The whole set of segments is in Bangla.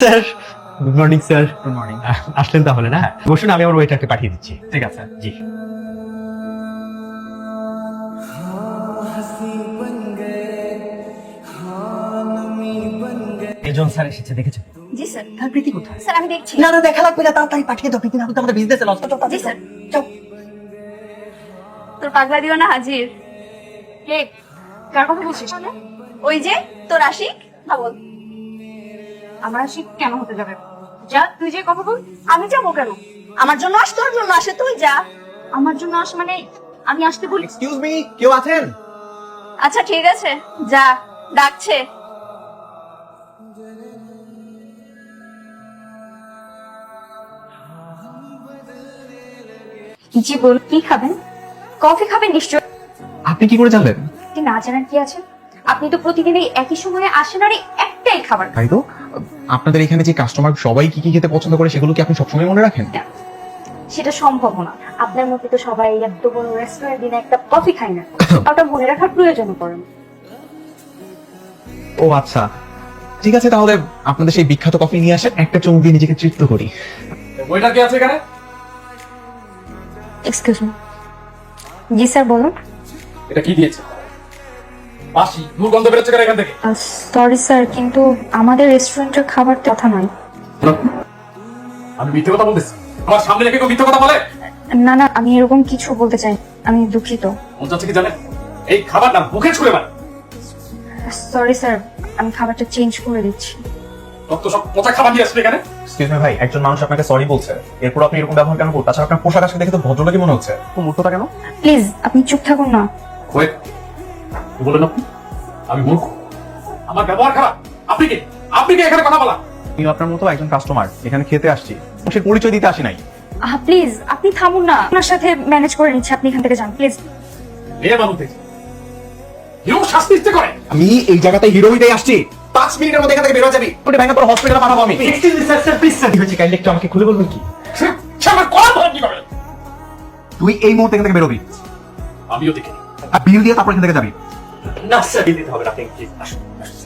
Sir. Good morning sir good morning আসলেন তাহলে না? বসুন আমি আমার ওয়েটারকে পাঠিয়ে দিচ্ছি। ঠিক আছে। জি। এজন স্যার এসেছে দেখেছ জি স্যার। তার প্রীতি কোথায়? স্যার আমি দেখছি। না না দেখা লাগবে না তাড়াতাড়ি পাঠিয়ে দাও প্রীতি না আমাদের বিজনেসে লস জি স্যার। তোর পাগলা দিও না হাজির। কে কার কথা বলছিস? ওই যে তোর আশিক হ্যাঁ বল আমার আশিক কেন হতে যাবে? যা তুই যে কথা বল আমি যাব কেন? আমার জন্য আস তোর জন্য আসে তুই যা। আমার জন্য আস মানে আমি আসতে বলি? এক্সকিউজ মি কেউ আছেন? আচ্ছা ঠিক আছে। যা ডাকছে। জি বল কি খাবেন? কফি খাবেন নিশ্চয় আপনি কি করে জানলেন? আপনি না জানার কি আছে? আপনি তো প্রতিদিন এই একই সময়ে আসেন আর এই একটাই খাবার তাই তো আপনাদের এখানে যে কাস্টমার সবাই কি কি খেতে পছন্দ করে সেগুলো কি আপনি সবসময় মনে রাখেন? সেটা সম্ভব না। আপনার মধ্যে তো সবাই এত বড় রেস্টুরেন্ট দিনে একটা কফি খায় না। ওটা মনে রাখার প্রয়োজন পড়ে না। ও আচ্ছা ঠিক আছে তাহলে আপনাদের সেই বিখ্যাত কফি নিয়ে আসেন একটা চুমুক দিয়ে নিজেকে তৃপ্ত করি। ওইটা কি আছে এখানে? এক্সকিউজ মি জি স্যার বলুন। এটা কি দিয়েছে? বাসি দুর্গন্ধ বেরোচ্ছে কেন এখান থেকে। সরি স্যার কিন্তু আমাদের রেস্টুরেন্টের খাবার কথা নয়। আমি মিথ্যে কথা বলতেছি। আমার সামনে রেখে কেউ মিথ্যে কথা বলে? না না আমি এরকম কিছু বলতে চাই আমি দুঃখিত। মন চাচ্ছে কি জানেন? এই খাবার না মুখে ছুঁড়ে মারে। সরি স্যার আমি খাবারটা চেঞ্জ করে দিচ্ছি। রক্ত সব পচা খাবার নিয়ে আসবে এখানে? এক্সকিউজ মি ভাই একজন মানুষ আপনাকে সরি বলছে। এরপর আপনি এরকম ব্যবহার কেন তাছাড়া আপনার পোশাক আশাক দেখে তো ভদ্রলোকই মনে হচ্ছে। তো কেন? প্লিজ আপনি চুপ থাকুন না। ওয়েট বলেন আপনি। আমি মূর্খ। আমার ব্যবহার খারাপ। আপনি কি? আপনি কি? এখানে কথা বলা। আমি আপনার মতো একজন কাস্টমার এখানে খেতে আসছি। সে পরিচয় দিতে আসি নাই। প্লিজ আপনি থামুন না। আপনার সাথে ম্যানেজ করে নিচ্ছি। আপনি এখান থেকে যান প্লিজ মেয়ে মানুষ হিরো শাস্তি ইচ্ছে করে। আমি এই জায়গাতে হিরো হইতেই আসছি। পাঁচ মিনিটের মধ্যে এখান থেকে বের হয়ে যাবি। তুই ভেঙে তোর হসপিটালে পাঠাবো আমি। Excuse me sir sir please sir হয়েছে? কাইন্ডলি একটু আমাকে খুলে বলবেন কি? আমার ধরে কি তুই এই মুহূর্তে এখান থেকে বেরোবি। আমিও দেখি আর বিল দিয়ে তারপর এখান থেকে যাবি। না স্যার। দিতে হবে না আপনি প্লিজ আসুন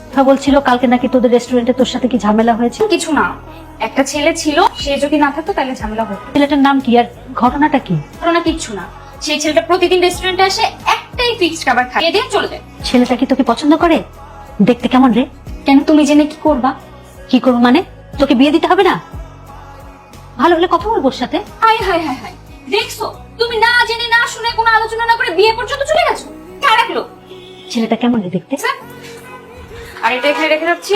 কথা বলছিল কালকে নাকি তোদের রেস্টুরেন্টে তোর সাথে কি ঝামেলা হয়েছে? কিছু না। একটা ছেলে ছিল সে যদি না থাকতো তাহলে ঝামেলা হতো। ছেলেটার নাম কি আর? ঘটনাটা কি? ঘটনা কিচ্ছু না। সেই ছেলেটা প্রতিদিন রেস্টুরেন্টে আসে একটাই ফিক্সড খাবার খায়। এদিন চলে যায়। ছেলেটা কি তোকে পছন্দ করে? দেখতে কেমন রে? কেন তুমি জেনে কি করবা? কি করব মানে? তোকে বিয়ে দিতে হবে না? ভালো হলে কথা বলব ওর সাথে। হাই হাই হাই হাই দেখছ তুমি না জেনে না শুনে কোনো আলোচনা না করে বিয়ে পর্যন্ত চলে গেছো? কার রাখল ছেলেটা কেমন দেখতে? আর এটা এখানে রেখে যাচ্ছি।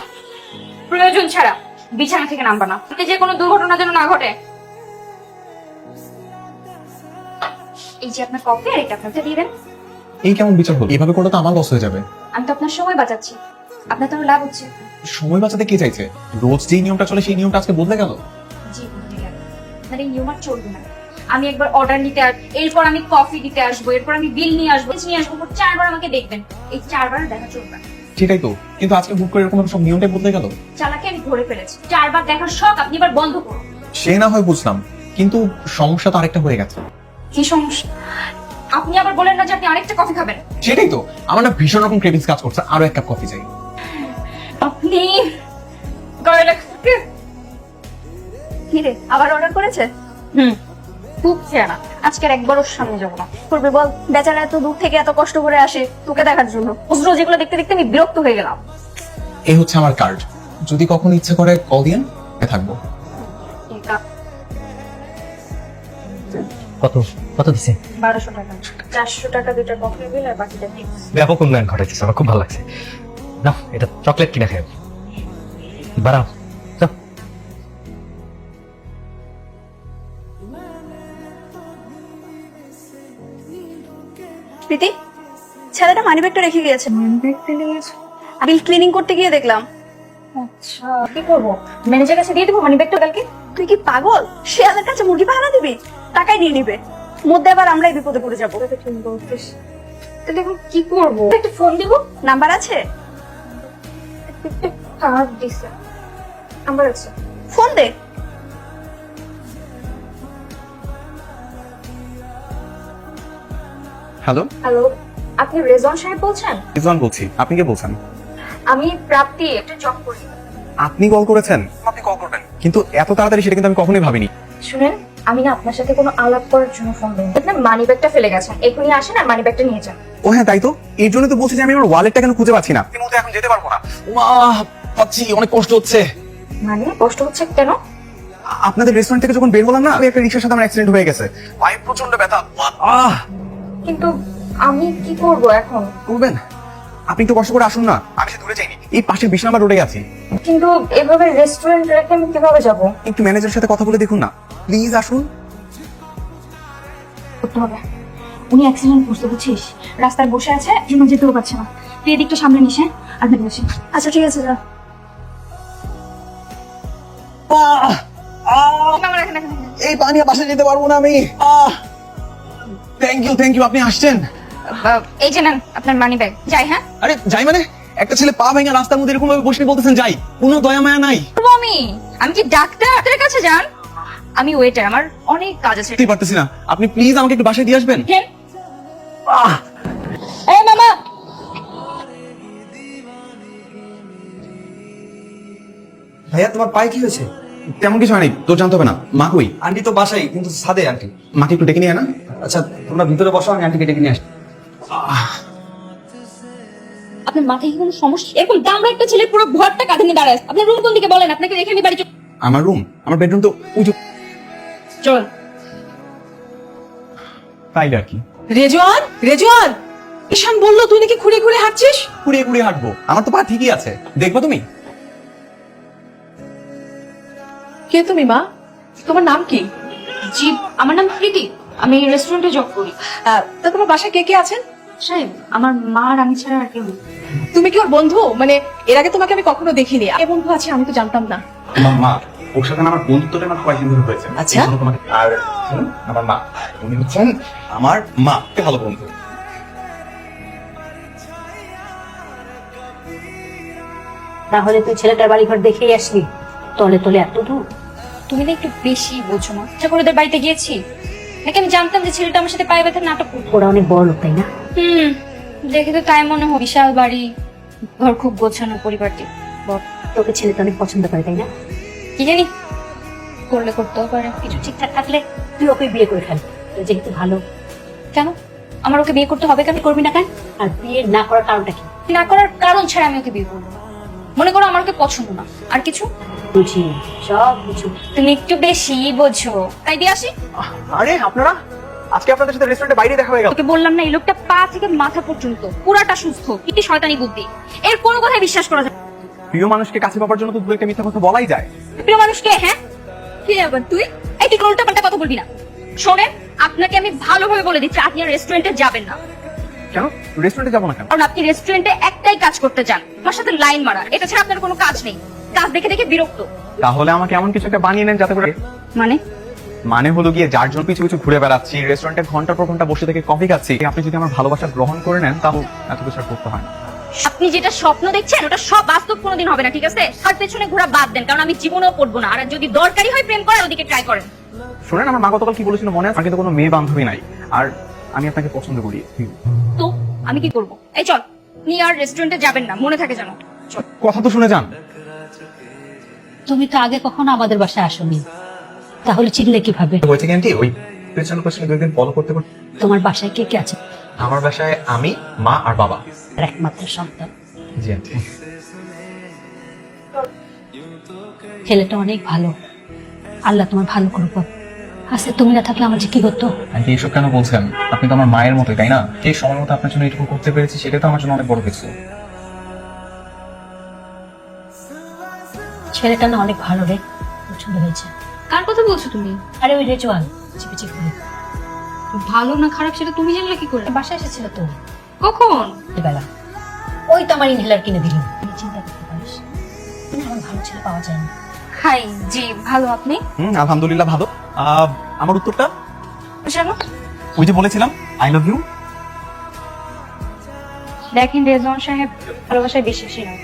প্রয়োজন ছাড়া বিছানা থেকে নামবা না। যে কোনো দুর্ঘটনা যেন না ঘটে। এই যে আপনার কফি আর এটা আপনাকে দিয়ে দেন। এই কেমন বিচার হলো? এভাবে করলে তো আমার লস হয়ে যাবে। আমি তো আপনার সময় বাঁচাচ্ছি। আপনার তো লাভ হচ্ছে। সময় বাঁচাতে কে চাইছে? রোজ যেই নিয়মটা চলে সেই নিয়মটা আজকে বদলে গেল? জি বদলে গেল। আপনার এই নিয়ম আর চলবে না। আমি একবার অর্ডার নিতে আস এরপর আমি কফি দিতে আসব এরপর আমি বিল নিয়ে আসব নিয়ে আসব চারবার আমাকে দেখবেন। এই চারবার দেখা চলবে। সেটাই তো। কিন্তু আজকে হুট করে এরকম সব নিয়মটাই বদলে গেল? চালাকে আমি ধরে ফেলেছি। চারবার দেখার শখ আপনি এবার বন্ধ করুন। সে না হয় বুঝলাম কিন্তু সমস্যা তো আরেকটা হয়ে গেছে। কি সমস্যা? আপনি আবার বলেন না যে আপনি আরেকটা কফি খাবেন। সেটাই তো। আমার না ভীষণ রকম ক্রেভিংস কাজ করছে। আরও এক কাপ কফি চাই। আপনি গায়ে লাগছে কি? রে? আবার অর্ডার করেছে? হুম। খুব একবার ওর সামনে যাব না। করবে বল বেচারা এত দূর থেকে এত কষ্ট করে আসে তোকে দেখার জন্য। এগুলো দেখতে দেখতে আমি বিরক্ত হয়ে গেলাম। এই হচ্ছে আমার কার্ড যদি কখনো ইচ্ছে করে কল দিয়েন থাকব। কত? কত দিছে? বারোশো টাকা। চারশো টাকা দুইটা কফি বিল আর বাকিটা ব্যাপক উন্নয়ন ঘটাইছিস আমার খুব ভালো লাগছে। না এটা চকলেট কিনা খাই বাড়াও। প্রীতি? ছেলেটা মানি ব্যাগটা রেখে গিয়েছে। বিল ক্লিনিং করতে গিয়ে দেখলাম। আচ্ছা কি করব? ম্যানেজার কাছে দিয়ে দেবো মানি ব্যাগটা কালকে? তুই কি পাগল? শেয়ালের কাছে মুরগি পাহারা দিবি? টাকাই নিয়ে নিবে। মধ্যে আবার আমরাই বিপদে পড়ে যাব। তাহলে এখন কি করব? একটা ফোন দিব? নাম্বার আছে? নাম্বার আছে। ফোন দে। হ্যালো? হ্যালো আপনি রেজন সাহেব বলছেন? রিজওয়ান বলছি আপনি কে বলছেন? আমি প্রাপ্তি একটা জব করি। আপনি কল করেছেন? আপনি কখন কিন্তু এত তাড়াতাড়ি সেটা কিন্তু আমি কখনোই ভাবিনি। শুনেন আমি না আপনার সাথে কোনো আলাপ করার জন্য ফোন করি আপনার মানি ব্যাগটা ফেলে গেছেন এখনই আসেন আর মানি ব্যাগটা নিয়ে যান। ও হ্যাঁ তাই তো? এই জন্য তো বলছি যে আমি আমার ওয়ালেটটা কেন খুঁজে পাচ্ছি না। এই মুহূর্তে এখন যেতে পারব না। মা পাচ্ছি অনেক কষ্ট হচ্ছে। মানে কষ্ট হচ্ছে কেন? আপনাদের রেস্টুরেন্ট থেকে যখন বের হলাম না আমি একটা রিক্সার সাথে আমার অ্যাক্সিডেন্ট হয়ে গেছে। পায়ে প্রচণ্ড ব্যথা। আহ কিন্তু আমি কি করব এখন? করবেন? আপনি একটু কষ্ট করে আসুন না। আমি সে দূরে যাইনি। এই পাশে বিশ নাম্বার রোডে আছি। কিন্তু এভাবে রেস্টুরেন্ট রেখে আমি কীভাবে যাব? একটু ম্যানেজারের সাথে কথা বলে দেখুন না। প্লিজ আসুন। করতে হবে। উনি অ্যাক্সিডেন্ট করতে বুঝছিস। রাস্তায় বসে আছে জন্য যেতেও পারছে না। তুই এদিকটা সামনে নিস হ্যাঁ? আর বসে। আচ্ছা ঠিক আছে যা। এই পানি বাসে যেতে পারব না আমি। থ্যাংক ইউ থ্যাংক ইউ আপনি আসছেন। এই যে নেন আপনার মানি ব্যাগ যাই হ্যাঁ? আরে যাই মানে? একটা ছেলে পা ভেঙে রাস্তার মধ্যে এরকম ভাবে বসে বলতেছেন যাই। কোনো দয়া মায়া নাই। আমি? আমি কি ডাক্তার? ডাক্তারের কাছে যান। আমি ওয়েটার আমার অনেক কাজ আছে। বুঝতেই পারতেছি না। আপনি প্লিজ আমাকে একটু বাসায় দিয়ে আসবেন? হ্যাঁ। আহ! এই মামা! ভাইয়া তোমার পায়ে কি হয়েছে? তেমন কিছু হয়নি। তোর জানতে হবে না। মা কই? আন্টি তো বাসাই কিন্তু সাদে আন্টি। মাকে একটু ডেকে নিয়ে না। আচ্ছা তোমরা ভিতরে বসো আমি আন্টিকে ডেকে নিয়ে আসি আপনার মাথায় কি কোনো সমস্যা? এরকম দামড়া একটা ছেলে পুরো ঘরটা কাঁধে নিয়ে দাঁড়ায় আছে। আপনার রুম কোন দিকে বলেন? আপনাকে রেখে আমি বাড়ি চল- আমার রুম আমার বেডরুম তো উঁচু চল। তাই আর কি? রেজওয়ান রেজওয়ান! ঈশান বলল তুই নাকি ঘুরে ঘুরে হাঁটছিস? কুড়িয়ে কুড়িয়ে হাঁটবো। আমার তো পা ঠিকই আছে। দেখব তুমি? কে তুমি মা? তোমার নাম কি? জি আমার নাম প্রীতি। আমি রেস্টুরেন্টে জব করি। আহ, তা তোমার বাসায় কে কে আছেন? সাহেব আমার মা আর আমি ছাড়া আর কেউ তুমি কি ওর বন্ধু? মানে এর আগে তোমাকে আমি কখনো দেখিনি। এ বন্ধু আছে আমি তো জানতাম না। আমার মা ওর সাথে আমার বন্ধুত্বটা আমার কয়েকদিন ধরে হয়েছে। আচ্ছা। তোমাকে আর আমার মা উনি হচ্ছেন আমার মা কে ভালো বন্ধু। তাহলে তুই ছেলেটার বাড়ি ঘর দেখেই আসলি। তলে তলে এত দূর। তুমি না একটু বেশি বোঝো না ইচ্ছা করে ওদের বাড়িতে গিয়েছি? নাকি আমি জানতাম যে ছেলেটা আমার সাথে পায়ে ব্যথার নাটক করবে ওরা অনেক বড় লোক তাই না? হুম দেখে তো তাই মনে হয়। বিশাল বাড়ি ঘর খুব গোছানো পরিবারটি। তোকে ছেলেটা অনেক পছন্দ করে তাই না? কি জানি করলে করতেও পারে কিছু ঠিকঠাক থাকলে তুই ওকে বিয়ে করে ফেল যেহেতু ভালো। কেন? আমার ওকে বিয়ে করতে হবে কেন? করবি না কেন? আর বিয়ে না করার কারণটা কি? না করার কারণ ছাড়া আমি ওকে বিয়ে করব। মনে করো আমার ওকে পছন্দ না। আর কিছু? বুঝি সব কিছু। তুমি একটু বেশি বোঝো। তাই দিয়ে আসি? আরে আপনারা? আজকে আপনাদের সাথে রেস্টুরেন্টে বাইরে দেখা হয়ে গেল। তোকে বললাম না এই লোকটা পা থেকে মাথা পর্যন্ত। পুরাটা সুস্থ। কি শয়তানি বুদ্ধি। এর কোনো কথাই বিশ্বাস করা যায় না। প্রিয় মানুষকে কাছে পাওয়ার জন্য তো দু একটা মিথ্যা কথা বলাই যায়। প্রিয় মানুষকে হ্যাঁ? কে আবার তুই? এই তুই উল্টা পাল্টা কথা বলবি না। শোনেন আপনাকে আমি ভালোভাবে বলে দিচ্ছি আপনি আর রেস্টুরেন্টে যাবেন না। কেন? রেস্টুরেন্টে যাব না কেন? কারণ আপনি রেস্টুরেন্টে একটাই কাজ করতে চান। আমার সাথে লাইন মারা। এটা ছাড়া আপনার কোনো কাজ নেই। কাজ দেখে দেখে বিরক্ত। তাহলে আমাকে এমন কিছু একটা বানিয়ে নেন যাতে করে মানে? মানে হলো গিয়ে যার জন্য কিছু কিছু ঘুরে বেড়াচ্ছি রেস্টুরেন্টে ঘণ্টার পর ঘণ্টা বসে থেকে কফি খাচ্ছি। আপনি যদি আমার ভালোবাসা গ্রহণ করে নেন তাহলে এত কিছু করতে হয় না। আপনি যেটা স্বপ্ন দেখছেন ওটা সব বাস্তব কোনোদিন হবে না ঠিক আছে? আর পেছনে ঘোরা বাদ দেন কারণ আমি জীবনেও পড়ব না। আর যদি দরকারি হয় প্রেম করার ওদিকে ট্রাই করেন। শুনেন আমার মা গতকাল কি বলেছিল মনে আছে? কিন্তু কোনো মেয়ে বান্ধবী নাই। আর আমি আপনাকে পছন্দ করি। তো আমি কি করব? এই চল আপনি আর রেস্টুরেন্টে যাবেন না মনে থাকে জানো চল। কথা তো শুনে যান। তুমি তো আগে কখনো আমাদের বাসায় আসোনি। তাহলে চিনলে কীভাবে? কি আন্টি ওই পেছনে পেছনে দুই দিন ফলো করতে করতে তোমার বাসায় কে কে আছে? আমার বাসায় আমি মা আর বাবা। একমাত্র সন্তান। জি আন্টি ছেলেটা অনেক ভালো। আল্লাহ তোমার ভালো করুক আচ্ছা তুমি না থাকলে আমার যে কি করতো? আন্টি এসব কেন বলছেন? আপনি তো আমার মায়ের মতোই তাই না? এই সময় মতো আপনার জন্য এটুকু করতে পেরেছি সেটা তো আমার জন্য অনেক বড় কিছু। ছেলেটা না অনেক ভালো রে পছন্দ হয়েছে। কার কথা বলছো তুমি? আরে ওই রেজওয়ান চিপি চিপি করে। ভালো না খারাপ সেটা তুমি জানলে কি করে? বাসায় এসেছিল তো। কখন? বেলা ওই তো আমার ইনহেলার কিনে দিল। চিন্তা করতে পারিস আমার ভালো ছেলে পাওয়া যায় না। হাই জি ভালো আপনি? হুম আলহামদুলিল্লাহ ভালো। আমার উত্তরটা? ওই যে বলেছিলাম আই লাভ ইউ দেখেন রেজন সাহেব ভালোবাসায় বিশ্বাসী নয়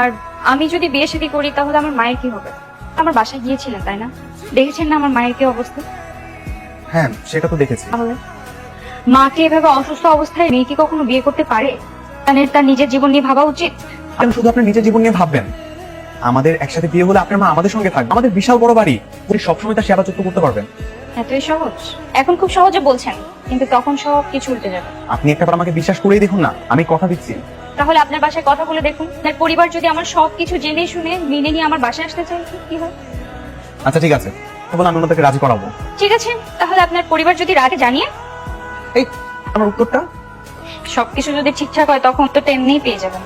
আর আমি যদি বিয়ে শাদী করি তাহলে আমার মায়ের কি হবে? আমার বাসায় গিয়েছিলেন তাই না? দেখেছেন না আমার মায়ের কি অবস্থা? হ্যাঁ সেটা তো দেখেছি। তাহলে? মাকে এভাবে অসুস্থ অবস্থায় মেয়ে কি কখনো বিয়ে করতে পারে? মানে তার নিজের জীবন নিয়ে ভাবা উচিত? আপনি শুধু আপনার নিজের জীবন নিয়ে ভাববেন। আমাদের একসাথে বিয়ে হলে আপনার মা আমাদের সঙ্গে থাকবে। আমাদের বিশাল বড় বাড়ি উনি সবসময় তার সেবা যত্ন করতে পারবেন। এতই সহজ? এখন খুব সহজে বলছেন কিন্তু তখন সব কিছু উল্টে যাবে। আপনি একটা আমাকে বিশ্বাস করেই দেখুন না আমি কথা দিচ্ছি। তাহলে আপনার বাসায় কথা বলে দেখুন আপনার পরিবার যদি আমার সব কিছু জেনে শুনে মেনে নিয়ে আমার বাসায় আসতে চায় কি হয়? আচ্ছা ঠিক আছে। বলে আমি ওনাদেরকে রাজি করাবো। ঠিক আছে তাহলে আপনার পরিবার যদি রাগে জানিয়ে? এই আমার উত্তরটা? সবকিছু যদি ঠিকঠাক হয় তখন তো এমনিই পেয়ে যাবেন।